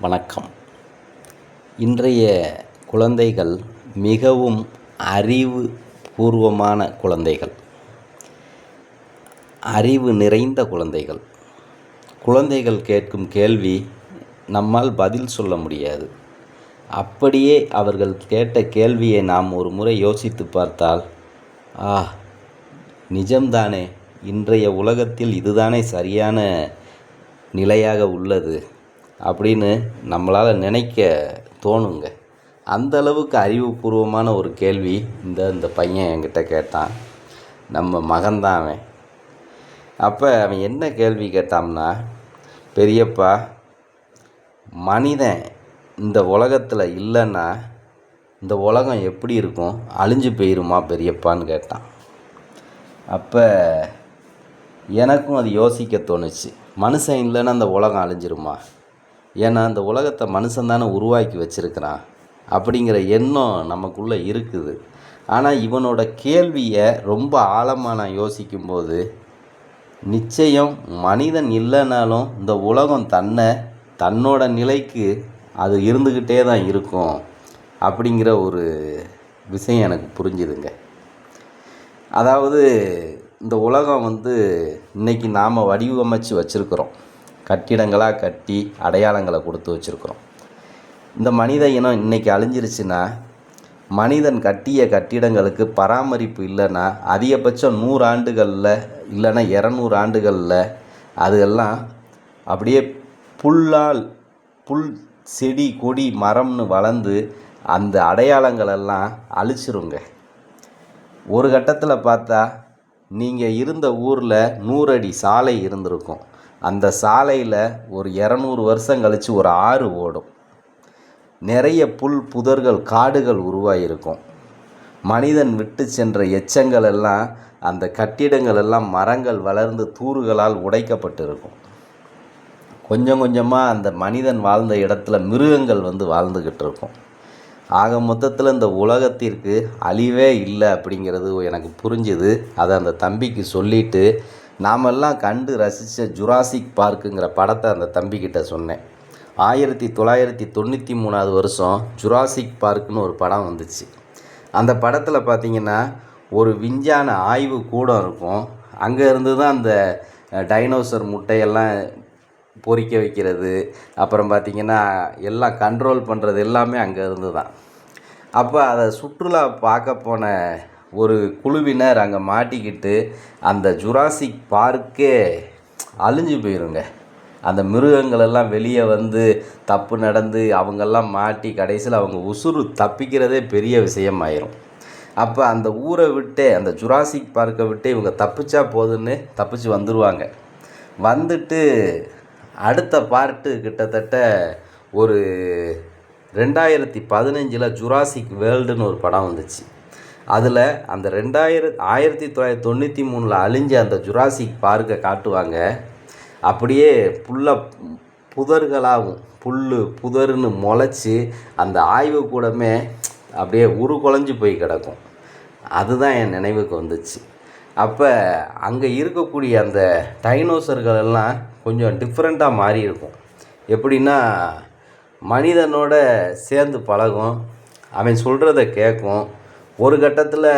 வணக்கம். இன்றைய குழந்தைகள் மிகவும் அறிவு பூர்வமான குழந்தைகள். அறிவு நிறைந்த குழந்தைகள். குழந்தைகள் கேட்கும் கேள்வி நம்மால் பதில் சொல்ல முடியாது. அப்படியே அவர்கள் கேட்ட கேள்வியை நாம் ஒரு முறை யோசித்து பார்த்தால் ஆ நிஜம்தானே. இன்றைய உலகத்தில் இதுதானே சரியான நிலையாக உள்ளது. அப்படின்னு நம்மளால் நினைக்க தோணுங்க. அந்த அளவுக்கு அறிவுபூர்வமான ஒரு கேள்வி இந்த இந்த பையன் என்கிட்ட கேட்டான். நம்ம மகன்தான் அவன். அப்போ அவன் என்ன கேள்வி கேட்டான்னா பெரியப்பா மனிதன் இந்த உலகத்தில் இல்லைன்னா இந்த உலகம் எப்படி இருக்கும்? அழிஞ்சு போயிருமா பெரியப்பான்னு கேட்டான். அப்போ எனக்கும் அது யோசிக்க தோணுச்சு. மனுஷன் இல்லைன்னா அந்த உலகம் அழிஞ்சிருமா? ஏன்னா இந்த உலகத்தை மனுஷன் தானே உருவாக்கி வச்சிருக்கிறான் அப்படிங்கிற எண்ணம் நமக்குள்ளே இருக்குது. ஆனால் இவனோட கேள்வியை ரொம்ப ஆழமாக நான் யோசிக்கும்போது நிச்சயம் மனிதன் இல்லைனாலும் இந்த உலகம் தன்னை தன்னோட நிலைக்கு அது இருந்துக்கிட்டே தான் இருக்கும் அப்படிங்கிற ஒரு விஷயம் எனக்கு புரிஞ்சுதுங்க. அதாவது இந்த உலகம் வந்து இன்னைக்கு நாம் வடிவமைச்சு வச்சுருக்குறோம். கட்டிடங்களாக கட்டி அடையாளங்களை கொடுத்து வச்சுருக்குறோம். இந்த மனித இனம் இன்னைக்கு அழிஞ்சிருச்சுன்னா மனிதன் கட்டிய கட்டிடங்களுக்கு பராமரிப்பு இல்லைன்னா அதிகபட்சம் நூறு ஆண்டுகளில் இல்லைன்னா இரநூறு ஆண்டுகளில் அதெல்லாம் அப்படியே புல்லால் புல் செடி கொடி மரம்னு வளர்ந்து அந்த அடையாளங்களெல்லாம் அழிச்சிருங்க. ஒரு கட்டத்தில் பார்த்தா நீங்கள் இருந்த ஊரில் நூறடி சாலை இருந்திருக்கும். அந்த சாலையில் ஒரு இரநூறு வருஷம் கழித்து ஒரு ஆறு ஓடும். நிறைய புல் புதர்கள் காடுகள் உருவாகியிருக்கும் மனிதன் விட்டு சென்ற எச்சங்கள் எல்லாம் அந்த கட்டிடங்கள் எல்லாம் மரங்கள் வளர்ந்து தூறுகளால் உடைக்கப்பட்டிருக்கும். கொஞ்சம் கொஞ்சமாக அந்த மனிதன் வாழ்ந்த இடத்துல மிருகங்கள் வந்து வாழ்ந்துக்கிட்டு இருக்கும் ஆக மொத்தத்தில் இந்த உலகத்திற்கு அழிவே இல்லை அப்படிங்கிறது எனக்கு புரிஞ்சுது. அதை அந்த தம்பிக்கு சொல்லிவிட்டு நாமெல்லாம் கண்டு ரசித்த ஜுராசிக் பார்க்குங்கிற படத்தை அந்த தம்பிக்கிட்ட சொன்னேன். ஆயிரத்தி தொள்ளாயிரத்தி தொண்ணூற்றி மூணாவது வருஷம் ஜுராசிக் பார்க்குன்னு ஒரு படம் வந்துச்சு. அந்த படத்தில் பார்த்திங்கன்னா ஒரு விஞ்ஞான ஆய்வு கூடம் இருக்கும். அங்கே இருந்து தான் அந்த டைனோசர் முட்டையெல்லாம் பொறிக்க வைக்கிறது. அப்புறம் பார்த்திங்கன்னா எல்லாம் கண்ட்ரோல் பண்ணுறது எல்லாமே அங்கே இருந்து தான் அப்போ அதை சுற்றுலா பார்க்க போன ஒரு குழுவினர் அங்கே மாட்டிக்கிட்டு அந்த ஜுராசிக் பார்க்கே அழிஞ்சு போயிருங்க. அந்த மிருகங்கள் எல்லாம் வெளியே வந்து தப்பு நடந்து அவங்கெல்லாம் மாட்டி கடைசியில் அவங்க உசுறு தப்பிக்கிறதே பெரிய விஷயமாயிரும். அப்போ அந்த ஊரை விட்டே அந்த ஜுராசிக் பார்க்கை விட்டு இவங்க தப்பிச்சா போதுன்னு தப்பிச்சு வந்துடுவாங்க வந்துட்டு அடுத்த பார்ட்டு கிட்டத்தட்ட ஒரு ரெண்டாயிரத்தி பதினஞ்சில் ஜுராசிக் வேர்ல்டுன்னு ஒரு படம் வந்துச்சு. அதில் அந்த ரெண்டாயிரத் ஆயிரத்தி தொள்ளாயிரத்தி தொண்ணூற்றி மூணில் அழிஞ்ச அந்த ஜுராசிக் பார்க்கை காட்டுவாங்க. அப்படியே புல்ல புதர்களாகவும் புல் புதர்னு முளைச்சி அந்த ஆய்வு கூடமே அப்படியே உரு குலைஞ்சி போய் கிடக்கும். அதுதான் என் நினைவுக்கு வந்துச்சு. அப்போ அங்கே இருக்கக்கூடிய அந்த டைனோசர்கள் எல்லாம் கொஞ்சம் டிஃப்ரெண்ட்டாக மாறி இருக்கும். எப்படின்னா மனிதனோட சேர்ந்து பழகும். அவன் சொல்கிறத கேட்கும் ஒரு கட்டத்தில்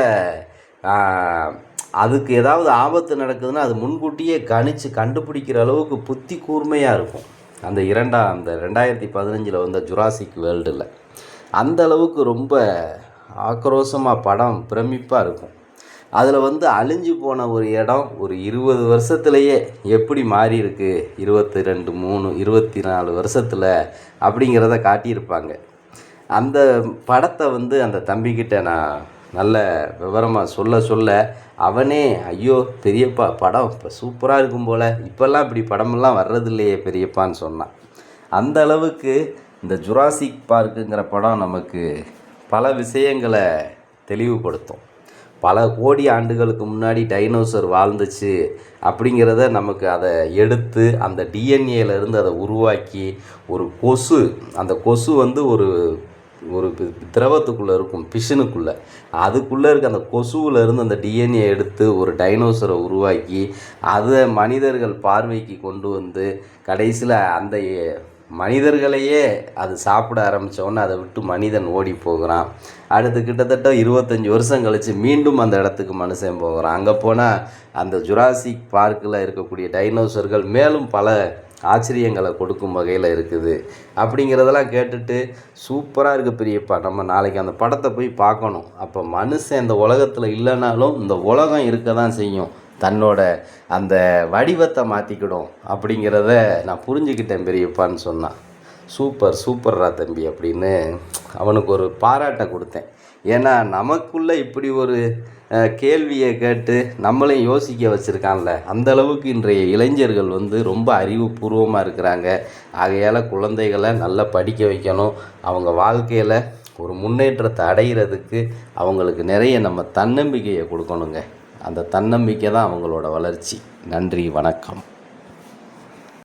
அதுக்கு ஏதாவது ஆபத்து நடக்குதுன்னா அது முன்கூட்டியே கணிச்சு கண்டுபிடிக்கிற அளவுக்கு புத்தி கூர்மையாக இருக்கும். அந்த இரண்டாம் அந்த ரெண்டாயிரத்தி பதினஞ்சில் வந்த ஜுராசிக் வேர்ல்டில். அந்த அளவுக்கு ரொம்ப ஆக்ரோஷமாக படம் பிரமிப்பாக இருக்கும். அதில் வந்து அழிஞ்சு போன ஒரு இடம் ஒரு இருபது வருஷத்துலையே எப்படி மாறி இருக்கு இருபத்தி ரெண்டு மூணு இருபத்தி நாலு வருஷத்தில் அப்படிங்கிறத காட்டியிருப்பாங்க. அந்த படத்தை வந்து அந்த தம்பிக்கிட்ட நான் நல்ல விவரமாக சொல்ல சொல்ல அவனே ஐயோ பெரியப்பா படம் இப்போ சூப்பராக இருக்கும் போல். இப்போல்லாம் இப்படி படமெல்லாம் வர்றதில்லையே பெரியப்பான்னு சொன்னான். அந்த அளவுக்கு இந்த ஜுராசிக் பார்க்குங்கிற படம் நமக்கு பல விஷயங்களை தெளிவுபடுத்தும். பல கோடி ஆண்டுகளுக்கு முன்னாடி டைனோசர் வாழ்ந்துச்சு அப்படிங்கிறத நமக்கு அதை எடுத்து அந்த டிஎன்ஏலேருந்து அதை உருவாக்கி ஒரு கொசு அந்த கொசு வந்து ஒரு ஒரு திரவத்துக்குள்ளே இருக்கும் பிஷனுக்குள்ளே அதுக்குள்ளே இருக்க அந்த கொசுவில் இருந்து அந்த டிஎன்ஏ எடுத்து ஒரு டைனோசரை உருவாக்கி அதை மனிதர்கள் பார்வைக்கு கொண்டு வந்து கடைசியில் அந்த மனிதர்களையே அது சாப்பிட ஆரம்பித்தோடனே அதை விட்டு மனிதன் ஓடி போகிறான். அடுத்து கிட்டத்தட்ட இருபத்தஞ்சி வருஷம் கழித்து மீண்டும் அந்த இடத்துக்கு மனுஷன் போகிறான். அங்கே போனால் அந்த ஜுராசிக் பார்க்கில் இருக்கக்கூடிய டைனோசர்கள் மேலும் பல ஆச்சரியங்களை கொடுக்கும் வகையில் இருக்குது. அப்படிங்கிறதெல்லாம் கேட்டுட்டு சூப்பராக இருக்குது பெரியப்பா. நம்ம நாளைக்கு அந்த படத்தை போய் பார்க்கணும். அப்போ மனுஷன் இந்த உலகத்தில் இல்லைனாலும் இந்த உலகம் இருக்க தான் செய்யும். தன்னோட அந்த வடிவத்தை மாற்றிக்கிடும் அப்படிங்கிறத நான் புரிஞ்சுக்கிட்டேன் பெரியப்பான்னு சொன்னான் சூப்பர் சூப்பர்ரா தம்பி அப்படின்னு அவனுக்கு ஒரு பாராட்டை கொடுத்தேன். ஏன்னா நமக்குள்ளே இப்படி ஒரு கேள்வியை கேட்டு நம்மளையும் யோசிக்க வச்சுருக்கான்ல. அந்த அளவுக்கு இன்றைய இளைஞர்கள் வந்து ரொம்ப அறிவுபூர்வமாக இருக்கிறாங்க. ஆகையால் குழந்தைகளை நல்லா படிக்க வைக்கணும். அவங்க வாழ்க்கையில் ஒரு முன்னேற்றத்தை அடைகிறதுக்கு அவங்களுக்கு நிறைய நம்ம தன்னம்பிக்கையை கொடுக்கணுங்க. அந்த தன்னம்பிக்கை தான் அவங்களோட வளர்ச்சி. நன்றி வணக்கம்.